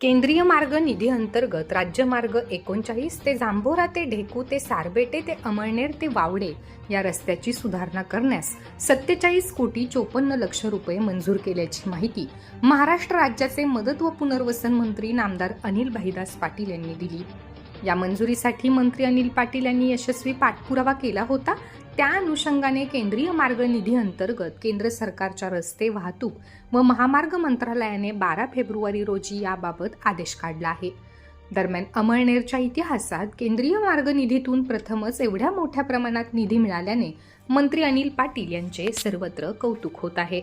केंद्रीय मार्ग निधी अंतर्गत राज्य मार्ग एकोणचाळीस ते जांभोरा ते ढेकू ते सारबेटे ते अमळनेर ते वावडे या रस्त्याची सुधारणा करण्यास सत्तेचाळीस कोटी चोपन्न लक्ष रुपये मंजूर केल्याची माहिती महाराष्ट्र राज्याचे मदत व पुनर्वसन मंत्री नामदार अनिल भाईदास पाटील यांनी दिली. या मंजुरीसाठी मंत्री अनिल पाटील यांनी यशस्वी पाठपुरावा केला होता. त्या अनुषंगाने केंद्रीय मार्ग निधी अंतर्गत केंद्र सरकारच्या रस्ते वाहतूक व महामार्ग मंत्रालयाने बारा फेब्रुवारी रोजी याबाबत आदेश काढला आहे. दरम्यान अमळनेरच्या इतिहासात केंद्रीय मार्ग निधीतून प्रथमच एवढ्या मोठ्या प्रमाणात निधी मिळाल्याने मंत्री अनिल पाटील यांचे सर्वत्र कौतुक होत आहे.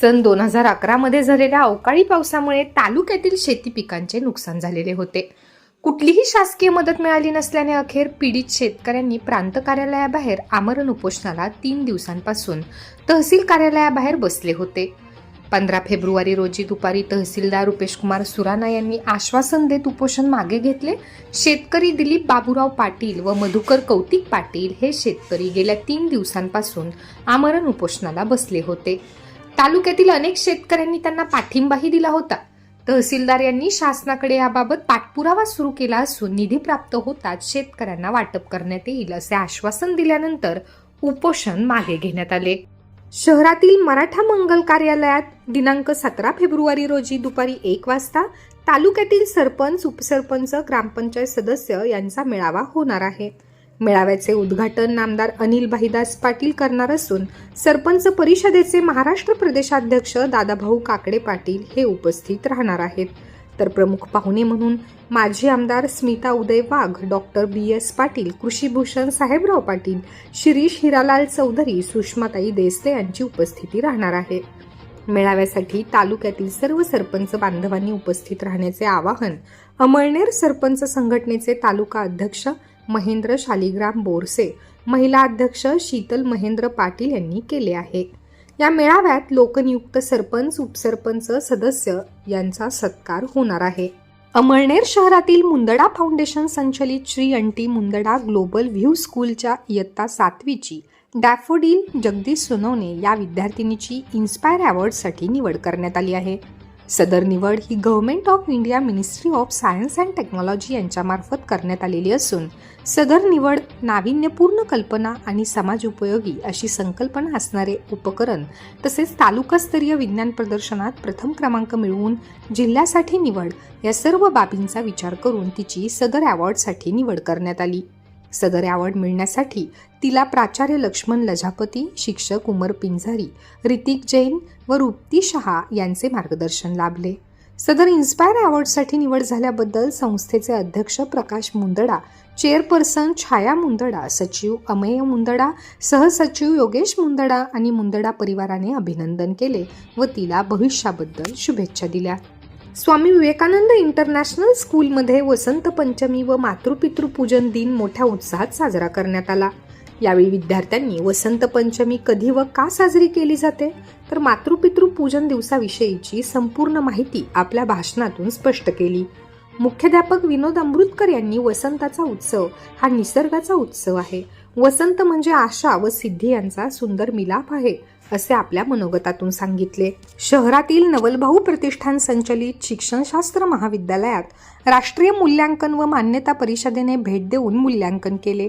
सन दोन हजार अकरामध्ये झालेल्या अवकाळी पावसामुळे तालुक्यातील शेती पिकांचे नुकसान झालेले होते. कुठलीही शासकीय मदत मिळाली नसल्याने अखेर पीडित शेतकऱ्यांनी प्रांत कार्यालयाबाहेर आमरण उपोषणाला तीन दिवसांपासून तहसील कार्यालयाबाहेर बसले होते. पंधरा फेब्रुवारी रोजी दुपारी तहसीलदार रुपेश कुमार सुराना यांनी आश्वासन देत उपोषण मागे घेतले. शेतकरी दिलीप बाबूराव पाटील व मधुकर कौतिक पाटील हे शेतकरी गेल्या तीन दिवसांपासून आमरण उपोषणाला बसले होते. तालुक्यातील अनेक शेतकऱ्यांनी त्यांना पाठिंबाही दिला होता. तहसीलदार यांनी शासनाकडे याबाबत पाठपुरावा सुरू केला असून निधी प्राप्त होताच शेतकऱ्यांना वाटप करण्यात येईल असे आश्वासन दिल्यानंतर उपोषण मागे घेण्यात आले. शहरातील मराठा मंगल कार्यालयात दिनांक सतरा फेब्रुवारी रोजी दुपारी एक वाजता तालुक्यातील सरपंच उपसरपंच ग्रामपंचायत सदस्य यांचा मेळावा होणार आहे. मेळाव्याचे उद्घाटन नामदार अनिल भाईदास पाटील करणार असून सरपंच परिषदेचे महाराष्ट्र प्रदेशाध्यक्ष दादाभाऊ काकडे पाटील हे उपस्थित राहणार आहेत. तर प्रमुख पाहुणे म्हणून माजी आमदार Smita Uday Wagh doctor B S Patil कृषीभूषण Sahebrao Patil Shirish Hiralal Chaudhari सुषमाताई देसले यांची उपस्थिती राहणार आहे. मेळाव्यासाठी तालुक्यातील सर्व सरपंच बांधवांनी उपस्थित राहण्याचे आवाहन अमळनेर सरपंच संघटनेचे तालुका अध्यक्ष महेंद्र शालिग्राम बोरसे महिला अध्यक्ष शीतल महेंद्र पाटील यांनी केले आहे. या मेळाव्यात लोकनियुक्त सरपंच उपसरपंच सदस्य यांचा सत्कार होणार आहे. अमळनेर शहरातील मुंदडा फाउंडेशन संचलित श्री अंटी मुंदडा ग्लोबल व्ह्यू स्कूलच्या इयत्ता सातवीची डॅफोडिल जगदीश सोनवणे या विद्यार्थिनीची इन्स्पायर अवॉर्डसाठी निवड करण्यात आली आहे. सदर निवड ही government of India ministry of science and technology यांच्यामार्फत करण्यात आलेली असून सदर निवड नाविन्यपूर्ण कल्पना आणि समाज उपयोगी अशी संकल्पना असणारे उपकरण तसेच तालुकास्तरीय विज्ञान प्रदर्शनात प्रथम क्रमांक मिळवून जिल्ह्यासाठी निवड या सर्व बाबींचा विचार करून तिची सदर अवॉर्डसाठी निवड करण्यात आली. सदर अवॉर्ड मिळण्यासाठी तिला प्राचार्य लक्ष्मण लजापती शिक्षक उमर पिंजारी ऋतिक जैन व रुप्ती शहा यांचे मार्गदर्शन लाभले. सदर इन्स्पायर अवॉर्डसाठी निवड झाल्याबद्दल संस्थेचे अध्यक्ष प्रकाश मुंदडा चेअरपर्सन छाया मुंदडा सचिव अमेय मुंदडा सहसचिव योगेश मुंदडा आणि मुंदडा परिवाराने अभिनंदन केले व तिला भविष्याबद्दल शुभेच्छा दिल्या. स्वामी विवेकानंद इंटरनॅशनल स्कूलमध्ये वसंत पंचमी व मातृपितृ पूजन दिन मोठ्या उत्साहात साजरा करण्यात आला. यावेळी विद्यार्थ्यांनी वसंत पंचमी कधी व का साजरी केली जाते तर मातृपितृ पूजन दिवसाविषयीची संपूर्ण माहिती आपल्या भाषणातून स्पष्ट केली. मुख्याध्यापक विनोद अमृतकर यांनी वसंताचा उत्सव हा निसर्गाचा उत्सव आहे. वसंत म्हणजे आशा व सिद्धी यांचा सुंदर मिलाप आहे. असे आपल्या मनोगतातून सांगितले. शहरातील नवलभाऊ प्रतिष्ठान संचलित शिक्षणशास्त्र महाविद्यालयात राष्ट्रीय मूल्यांकन व मान्यता परिषदेने भेट देऊन मूल्यांकन केले.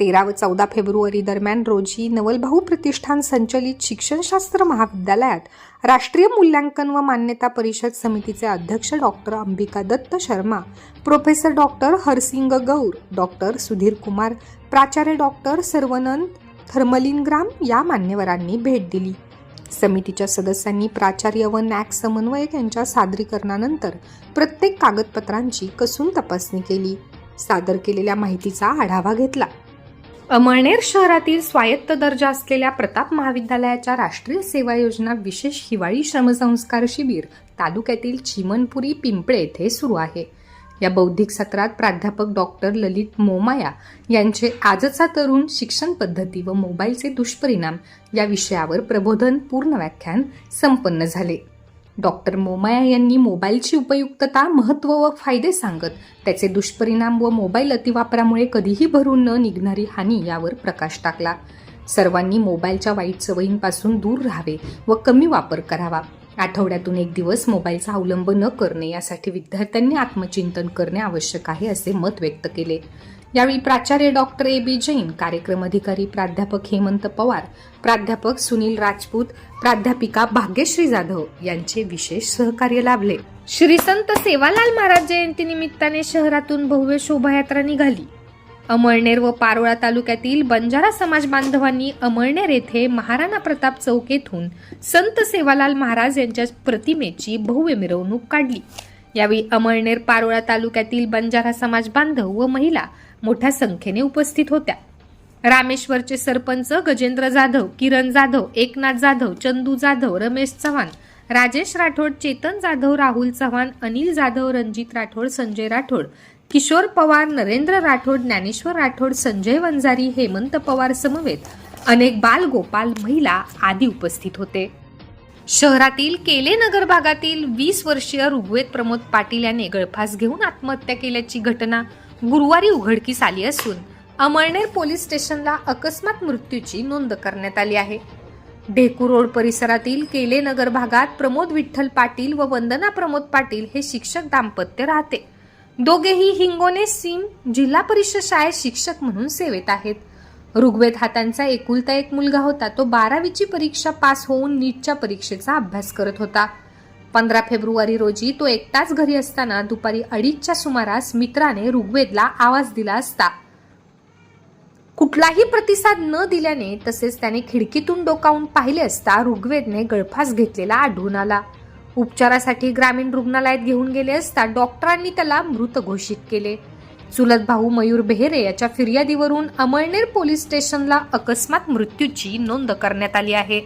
तेरा व चौदा फेब्रुवारी दरम्यान रोजी नवलभाऊ प्रतिष्ठान संचलित शिक्षणशास्त्र महाविद्यालयात राष्ट्रीय मूल्यांकन व मान्यता परिषद समितीचे अध्यक्ष doctor Ambika Dutt Sharma professor doctor Harsingh Gour doctor Sudhir Kumar प्राचार्य डॉक्टर सर्वनंद थर्मलिनग्राम या मान्यवरांनी भेट दिली. समितीच्या सदस्यांनी प्राचार्य व नॅक समन्वयक यांच्या सादरीकरणानंतर प्रत्येक कागदपत्रांची कसून तपासणी केली. सादर केलेल्या माहितीचा आढावा घेतला. अमळनेर शहरातील स्वायत्त दर्जा असलेल्या प्रताप महाविद्यालयाच्या राष्ट्रीय सेवा योजना विशेष हिवाळी श्रमसंस्कार शिबिर तालुक्यातील चिमनपुरी पिंपळे येथे सुरू आहे. या बौद्धिक सत्रात प्राध्यापक डॉक्टर ललित मोमाया यांचे आजचा तरुण शिक्षण पद्धती व मोबाईलचे दुष्परिणाम या विषयावर प्रबोधन पूर्ण व्याख्यान संपन्न झाले. डॉक्टर मोमाया यांनी मोबाईलची उपयुक्तता महत्त्व व फायदे सांगत त्याचे दुष्परिणाम व मोबाईल अतिवापरामुळे कधीही भरून न निघणारी हानी यावर प्रकाश टाकला. सर्वांनी मोबाईलच्या वाईट सवयींपासून दूर राहावे व कमी वापर करावा. आठवड्यातून एक दिवस मोबाईलचा अवलंब न करणे यासाठी विद्यार्थ्यांनी आत्मचिंतन करणे आवश्यक आहे असे मत व्यक्त केले. यावेळी प्राचार्य डॉक्टर ए बी जैन कार्यक्रम अधिकारी प्राध्यापक हेमंत पवार प्राध्यापक सुनील राजपूत प्राध्यापिका भाग्यश्री जाधव यांचे विशेष सहकार्य लाभले. श्री संत सेवालाल महाराज जयंती निमित्ताने शहरातून भव्य शोभायात्रा निघाली. अमळनेर व पारोळा तालुक्यातील बंजारा समाज बांधवांनी अमळनेर येथे महाराणा प्रताप चौक येथून संत सेवालाल महाराज यांच्या प्रतिमेची भव्य मिरवणूक काढली. यावेळी अमळनेर पारोळा तालुक्यातील बंजारा समाज बांधव व महिला मोठ्या संख्येने उपस्थित होत्या. रामेश्वरचे सरपंच गजेंद्र जाधव किरण जाधव एकनाथ जाधव चंदू जाधव रमेश चव्हाण राजेश राठोड चेतन जाधव राहुल चव्हाण अनिल जाधव रणजित राठोड संजय राठोड किशोर पवार नरेंद्र राठोड ज्ञानेश्वर राठोड संजय वंजारी हेमंत पवार समवेत अनेक बाल गोपाल महिला आदी उपस्थित होते. शहरातील केले नगर भागातील वीस वर्षीय ऋग्वेद प्रमोद पाटील याने गळफास घेऊन आत्महत्या केल्याची घटना गुरुवारी उघडकीस आली असून अमळनेर पोलीस स्टेशनला अकस्मात मृत्यूची नोंद करण्यात आली आहे. ढेकू रोड परिसरातील केले नगर भागात प्रमोद विठ्ठल पाटील व वंदना प्रमोद पाटील हे शिक्षक दाम्पत्य राहते. दोघेही हिंगोने सीम जिल्हा परिषद शाळेत शिक्षक म्हणून सेवेत आहेत. ऋग्वेद हा त्यांचा एकुलता एक मुलगा होता तो बारावीची परीक्षा पास होऊन नीटच्या परीक्षेचा अभ्यास करत होता. पंधरा फेब्रुवारी रोजी तो एकटाच घरी असताना दुपारी अडीचच्या सुमारास मित्राने ऋग्वेदला आवाज दिला असता. कुठलाही प्रतिसाद न दिल्याने तसेच त्याने खिडकीतून डोकावून पाहिले असता ऋग्वेदने गळफास घेतलेला आढळून आला. उपचारासाठी ग्रामीण रुग्णालयात घेऊन गेले असता डॉक्टरांनी त्याला मृत घोषित केले. चुलत भाऊ मयूर बेहेरे याच्या फिर्यादीवरून अमळनेर पोलीस स्टेशनला अकस्मात मृत्यूची नोंद करण्यात आली आहे.